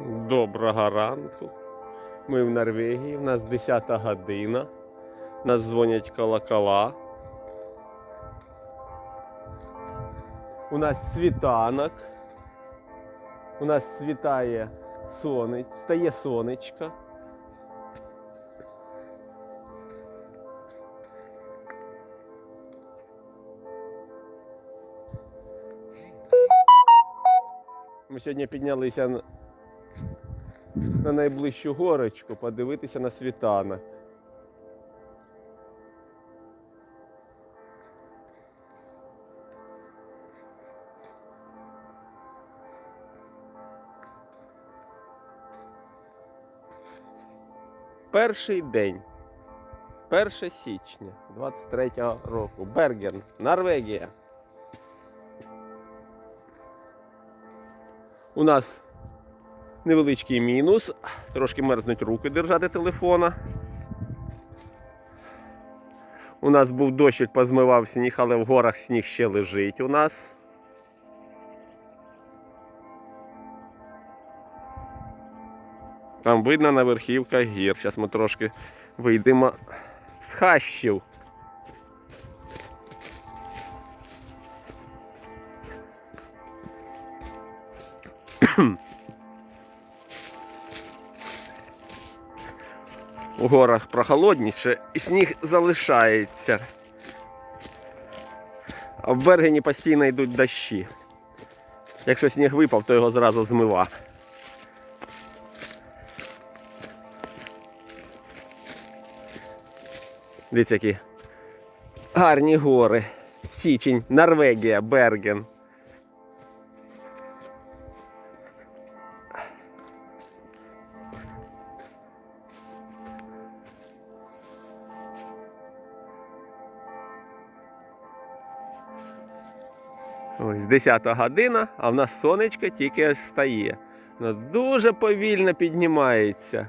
Доброго ранку. Ми в Норвегії, в нас 10 година. Нас дзвонять колокола. У нас світанок. У нас світає сонеч... стає сонечко. Ми сьогодні піднялися на- на найближчу горочку подивитися на світанок. Перший день. 1 січня 23 року. Берген, Норвегія. У нас невеличкий мінус. Трошки мерзнуть руки держати телефона. У нас був дощик, позмивав сніг, але в горах сніг ще лежить у нас. Там видно на верхівках гір. Зараз ми трошки вийдемо з хащів. У горах прохолодніше і сніг залишається. А в Бергені постійно йдуть дощі. Якщо сніг випав, то його зразу змива. Дивіться, які гарні гори. Січень, Норвегія, Берген. Ось 10 година, а в нас сонечко тільки стає. Воно дуже повільно піднімається.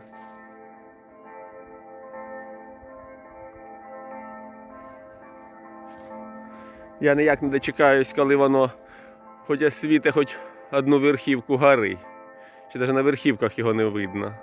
Я ніяк не дочекаюсь, коли воно хоч освіте хоч одну верхівку гори. Чи навіть на верхівках його не видно.